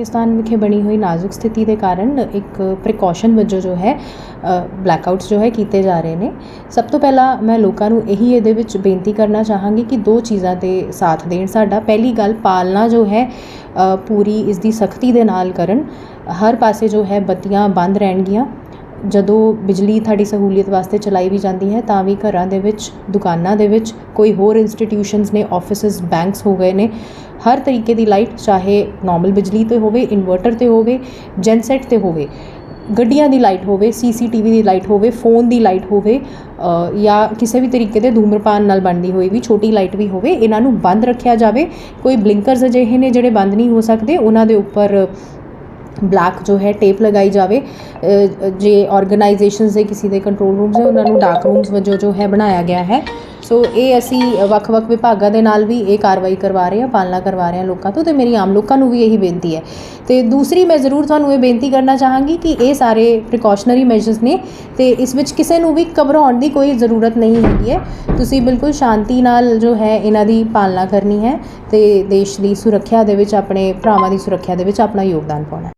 ਪਾਕਿਸਤਾਨ ਵਿਖੇ ਬਣੀ ਹੋਈ ਨਾਜ਼ੁਕ ਸਥਿਤੀ ਦੇ ਕਾਰਨ ਇੱਕ ਪ੍ਰੀਕਾਸ਼ਨ ਵਜੋਂ ਜੋ ਹੈ ਬਲੈਕਆਊਟਸ ਜੋ ਹੈ ਕੀਤੇ ਜਾ ਰਹੇ ਨੇ। ਸਭ ਤੋਂ ਪਹਿਲਾਂ ਮੈਂ ਲੋਕਾਂ ਨੂੰ ਇਹੀ ਇਹਦੇ ਵਿੱਚ ਬੇਨਤੀ ਕਰਨਾ ਚਾਹਾਂਗੀ ਕਿ ਦੋ ਚੀਜ਼ਾਂ ਤੇ ਸਾਥ ਦੇਣ ਸਾਡਾ। ਪਹਿਲੀ ਗੱਲ, ਪਾਲਣਾ ਜੋ ਹੈ ਪੂਰੀ ਇਸ ਦੀ ਸਖਤੀ ਦੇ ਨਾਲ ਕਰਨ। ਹਰ ਪਾਸੇ ਜੋ ਹੈ, ਬੱਤੀਆਂ ਬੰਦ ਰਹਿਣਗੀਆਂ। ਜਦੋਂ ਬਿਜਲੀ ਤੁਹਾਡੀ ਸਹੂਲੀਅਤ ਵਾਸਤੇ ਚਲਾਈ ਵੀ ਜਾਂਦੀ ਹੈ, ਤਾਂ ਵੀ ਘਰਾਂ ਦੇ ਵਿੱਚ, ਦੁਕਾਨਾਂ ਦੇ ਵਿੱਚ ਕੋਈ ਹੋਰ ਇੰਸਟੀਟਿਊਸ਼ਨਸ ਨੇ ਆਫਿਸਿਸ ਬੈਂਕਸ ਹੋ ਗਏ ਨੇ, ਹਰ ਤਰੀਕੇ ਦੀ ਲਾਈਟ ਚਾਹੇ ਨਾਰਮਲ ਬਿਜਲੀ ਤੇ ਹੋਵੇ ਇਨਵਰਟਰ ਤੇ ਹੋਵੇ ਜੈਨਸੈਟ ਤੇ ਹੋਵੇ, ਗੱਡੀਆਂ ਦੀ ਲਾਈਟ ਹੋਵੇ ਸੀਸੀਟੀਵੀ ਦੀ ਲਾਈਟ ਹੋਵੇ ਫੋਨ ਦੀ ਲਾਈਟ ਹੋਵੇ ਜਾਂ ਕਿਸੇ ਵੀ ਤਰੀਕੇ ਦੇ ਧੂਮਰਪਾਨ ਨਾਲ ਬਣਦੀ ਹੋਈ ਵੀ ਛੋਟੀ ਲਾਈਟ ਵੀ ਹੋਵੇ, ਇਹਨਾਂ ਨੂੰ ਬੰਦ ਰੱਖਿਆ ਜਾਵੇ। ਕੋਈ ਬਲਿੰਕਰਸ ਅਜਿਹੇ ਨੇ ਜਿਹੜੇ ਬੰਦ ਨਹੀਂ ਹੋ ਸਕਦੇ, ਉਹਨਾਂ ਦੇ ਉੱਪਰ ਬਲੈਕ ਜੋ ਹੈ ਟੇਪ ਲਗਾਈ ਜਾਵੇ। ਜੇ ਆਰਗੇਨਾਈਜੇਸ਼ਨਸ ਦੇ ਕਿਸੇ ਦੇ ਕੰਟਰੋਲ ਰੂਮਸ ਹੈ ਉਹਨਾਂ ਨੂੰ ਡਾਰਕ ਰੂਮਸ ਵਜੋਂ ਜੋ ਹੈ ਬਣਾਇਆ ਗਿਆ ਹੈ। ਸੋ ਇਹ ਅਸੀਂ ਵੱਖ-ਵੱਖ ਵਿਭਾਗਾਂ ਦੇ ਨਾਲ ਵੀ ਇਹ ਕਾਰਵਾਈ ਕਰਵਾ ਰਹੇ ਹਾਂ, ਪਾਲਣਾ ਕਰਵਾ ਰਹੇ ਹਾਂ ਲੋਕਾਂ ਤੋਂ ਤੇ ਮੇਰੀ ਆਮ ਲੋਕਾਂ ਨੂੰ ਵੀ ਇਹੀ ਬੇਨਤੀ ਹੈ। ਤੇ ਦੂਸਰੀ ਮੈਂ ਜ਼ਰੂਰ ਤੁਹਾਨੂੰ ਇਹ ਬੇਨਤੀ ਕਰਨਾ ਚਾਹਾਂਗੀ ਕਿ ਇਹ ਸਾਰੇ ਪ੍ਰੀਕਾਸ਼ਨਰੀ ਮੈਜਰਸ ਨੇ ਤੇ ਇਸ ਵਿੱਚ ਕਿਸੇ ਨੂੰ ਵੀ ਘਬਰਾਉਣ ਦੀ ਕੋਈ ਜ਼ਰੂਰਤ ਨਹੀਂ ਹੈਗੀ ਹੈ। ਤੁਸੀਂ ਬਿਲਕੁਲ ਸ਼ਾਂਤੀ ਨਾਲ ਜੋ ਹੈ ਇਹਨਾਂ ਦੀ ਪਾਲਣਾ ਕਰਨੀ ਹੈ ਤੇ ਦੇਸ਼ ਦੀ ਸੁਰੱਖਿਆ ਦੇ ਵਿੱਚ, ਆਪਣੇ ਭਰਾਵਾਂ ਦੀ ਸੁਰੱਖਿਆ ਦੇ ਵਿੱਚ ਆਪਣਾ ਯੋਗਦਾਨ ਪਾਉਣਾ